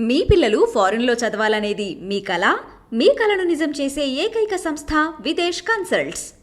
మీ పిల్లలు ఫారెన్లో చదవాలనేది మీ కళ మీ కలను నిజం చేసే ఏకైక సంస్థ విదేశ్ కన్సల్ట్స్.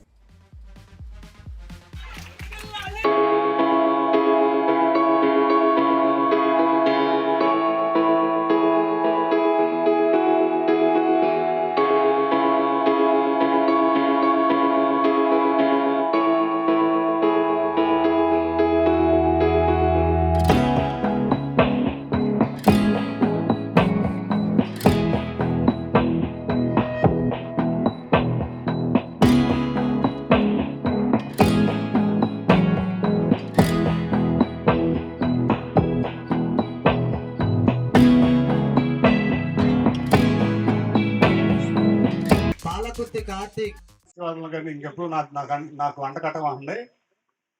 పాలకుర్తి కార్తీక్. గారిని ఇంకెప్పుడు నాకు నాకు నాకు వంట కట్టమండి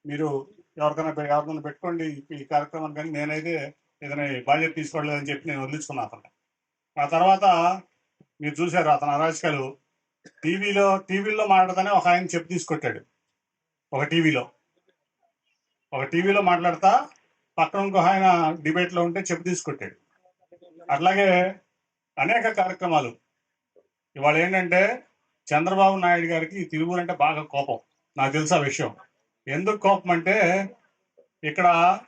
మీరు ఎవరికైనా ఎవరికైనా పెట్టుకోండి ఈ- కార్యక్రమం కార్యక్రమాన్ని కానీ నేనైతే ఏదైనా బాధ్యత తీసుకోలేదని చెప్పి నేను వదిలించుకున్నా అతను ఆ తర్వాత మీరు చూశారు అతను అరాచకాలు. టీవీలో టీవీలో మాట్లాడతానే ఒక ఆయన చెప్పు తీసుకొట్టాడు. ఒక టీవీలో. ఒక టీవీలో మాట్లాడతా పక్కన ఇంకో ఆయన డిబేట్లో ఉంటే చెప్పు తీసుకొట్టాడు. అట్లాగే అనేక కార్యక్రమాలు. ఇవాళ ఏంటంటే చంద్రబాబు నాయుడు గారికి ఈ అంటే బాగా కోపం. నాకు తెలుసా విషయం. ఎందుకు కోపం అంటే ఇక్కడ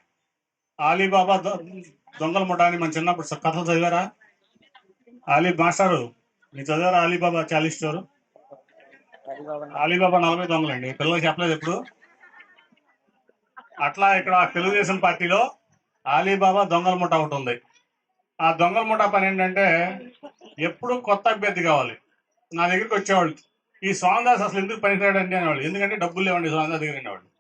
ఆలీబాబా దొంగల దొంగల ముఠాని మన చిన్నప్పుడు స- కథలు చదివారా? ఆలీ మాస్టారు మీరు చదివారా ఆలీబాబా చాలీస్ స్టోరు? అలీబాబా నలభై దొంగలండి. పిల్లలు చెప్పలేదు ఎప్పుడు? అట్లా ఇక్కడ తెలుగుదేశం పార్టీలో అలీబాబా దొంగల ముఠా ఒకటి ఉంది. ఆ దొంగల ముఠా పని ఏంటంటే ఎప్పుడు కొత్త అభ్యర్థి కావాలి. నా దగ్గరికి వచ్చేవాళ్ళు. ఈ స్వామిదాస్ అసలు ఎందుకు పనికిరాడండి అనేవాళ్ళు. ఎందుకంటే డబ్బులు లేవండి స్వామిదాస్ దగ్గర అనేవాళ్ళు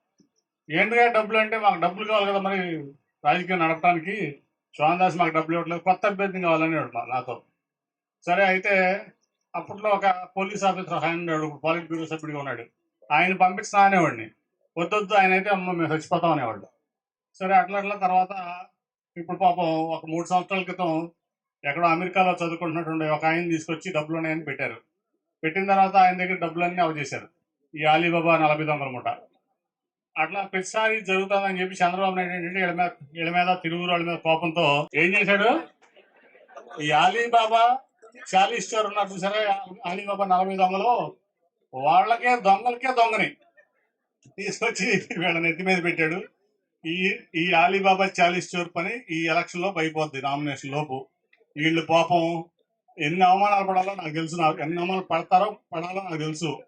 ఏంటిగా డబ్బులు అంటే మాకు డబ్బులు కావాలి కదా మరి రాజకీయం నడపడానికి. స్వామిదాస్ మాకు డబ్బులు ఇవ్వట్లేదు. కొత్త అభ్యర్థి కావాలనేవాడు మా- నాతో. సరే అయితే అప్పట్లో ఒక పోలీస్ ఆఫీసర్ ఆయన ఉన్నాడు. పాలిట్ బ్యూరో సభ్యుడిగా ఉన్నాడు. ఆయన పంపిస్తా అనేవాడిని. వద్దొద్దు ఆయన అయితే అమ్మ మేము చచ్చిపోతాం అనేవాళ్ళు. సరే అట్లా అట్లా తర్వాత ఇప్పుడు పాపం ఒక మూడు సంవత్సరాల క్రితం ఎక్కడో అమెరికాలో చదువుకుంటున్నటువంటి ఒక ఆయన తీసుకొచ్చి డబ్బులు ఉన్నాయని పెట్టారు. పెట్టిన తర్వాత ఆయన దగ్గర డబ్బులన్నీ అవజేశారు ఈ అలీబాబా నలభై తొమ్మిది ముఠ అట్లా ప్రతిసారి జరుగుతుందని చెప్పి చంద్రబాబు నాయుడు ఏంటంటే ఇళ్ళ మీద తిరుగురు వాళ్ళ మీద కోపంతో ఏం చేశాడు? ఈ అలీబాబా చాలీ స్టోర్ ఉన్నారు చూసారా? అలీబాబా నలభై దొంగలు వాళ్ళకే దొంగలకే దొంగని తీసుకొచ్చి వీళ్ళని ఎత్తి మీద పెట్టాడు. ఈ ఈ అలీబాబా చాలీ స్టోర్ పని ఈ ఎలక్షన్ లోపు అయిపోద్ది నామినేషన్ లోపు. వీళ్ళు పాపం ఎన్ని అవమానాలు పడాలో నాకు తెలుసు. నాకు ఎన్ని అవమానాలు పడతారో పడాలో నాకు తెలుసు.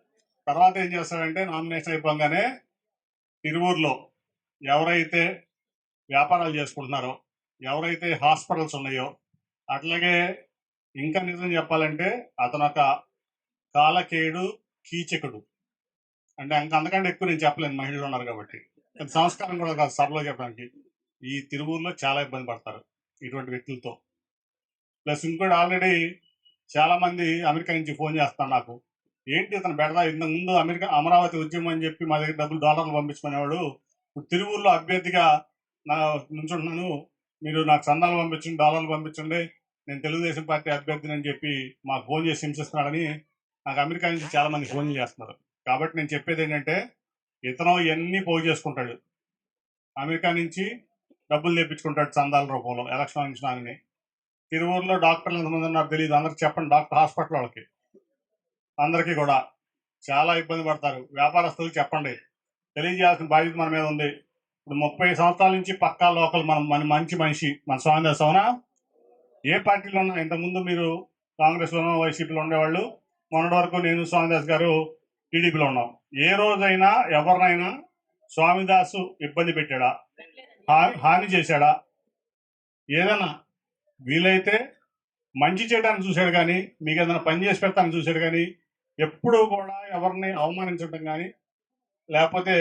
తర్వాత ఏం చేస్తాడంటే నామినేషన్ అయిపోగానే తిరువూరులో ఎవరైతే వ్యాపారాలు చేసుకుంటున్నారో ఎవరైతే హాస్పిటల్స్ ఉన్నాయో అట్లాగే ఇంకా నిజం చెప్పాలంటే అతను ఒక కాలకేయుడు కీచకుడు. అంటే ఇంకా అంతకంటే ఎక్కువ నేను చెప్పలేను. మహిళలు ఉన్నారు కాబట్టి. సంస్కారం కూడా కాదు సభలో చెప్పడానికి. ఈ తిరువూరులో చాలా ఇబ్బంది పడతారు ఇటువంటి వ్యక్తులతో. ప్లస్ ఇంకోటి ఆల్రెడీ చాలా మంది అమెరికా నుంచి ఫోన్ చేస్తాను నాకు. ఏంటి ఇతను బెడదా? ఇంతకుముందు అమెరికా అమరావతి ఉద్యమం అని చెప్పి మా దగ్గర డబ్బులు డాలర్లు పంపించుకునేవాడు. ఇప్పుడు తిరువూరులో అభ్యర్థిగా నా నుంచున్నాను. మీరు నాకు చందాలు పంపించండి డాలర్లు పంపించండి. నేను తెలుగుదేశం పార్టీ అభ్యర్థిని అని చెప్పి మాకు ఫోన్ చేసి హింసిస్తున్నాడని నాకు అమెరికా నుంచి చాలా మంది ఫోన్ చేస్తున్నారు. కాబట్టి నేను చెప్పేది ఏంటంటే ఇతను ఇవన్నీ పోగు చేసుకుంటాడు. అమెరికా నుంచి డబ్బులు తెప్పించుకుంటాడు చందాల రూపంలో ఎలక్షన్ తిరువూరులో డాక్టర్లు ఎంతమంది ఉన్నారు తెలియదు అందరికి చెప్పండి డాక్టర్ హాస్పిటల్ వాళ్ళకి. అందరికీ కూడా చాలా ఇబ్బంది పడతారు. వ్యాపారస్తులు చెప్పండి. తెలియజేయాల్సిన బాధ్యత మన మీద ఉంది. ఇప్పుడు ముప్పై సంవత్సరాల నుంచి పక్కా లోకల్ మనం మన మంచి మనిషి మన స్వామి అవునా ఏ పార్టీలో ఉన్నా ఇంతకుముందు మీరు కాంగ్రెస్లోనో వైసీపీలో ఉండేవాళ్ళు. మొన్నటి వరకు నేను స్వామిదాస్ గారు టీడీపీలో ఉన్నాం. ఏ రోజైనా ఎవరినైనా స్వామిదాసు ఇబ్బంది పెట్టాడా? హా- హాని చేశాడా? ఏదైనా వీలైతే మంచి చేయడానికి చూశాడు కానీ మీకు ఏదైనా పని చేసి పెడతానికి చూశాడు కానీ ఎప్పుడూ కూడా ఎవరిని అవమానించడం కానీ లేకపోతే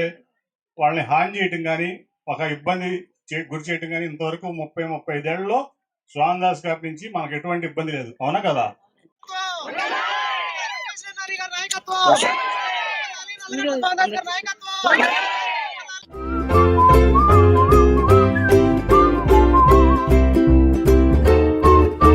వాళ్ళని హాని చేయటం కానీ ఒక ఇబ్బంది చే- గురి చేయటం కానీ ఇంతవరకు ముప్పై ముప్పై ఐదేళ్ళలో స్వామిదాస్ గారి నుంచి మనకు ఎటువంటి ఇబ్బంది లేదు. అవునా కదా? నాయకత్వం!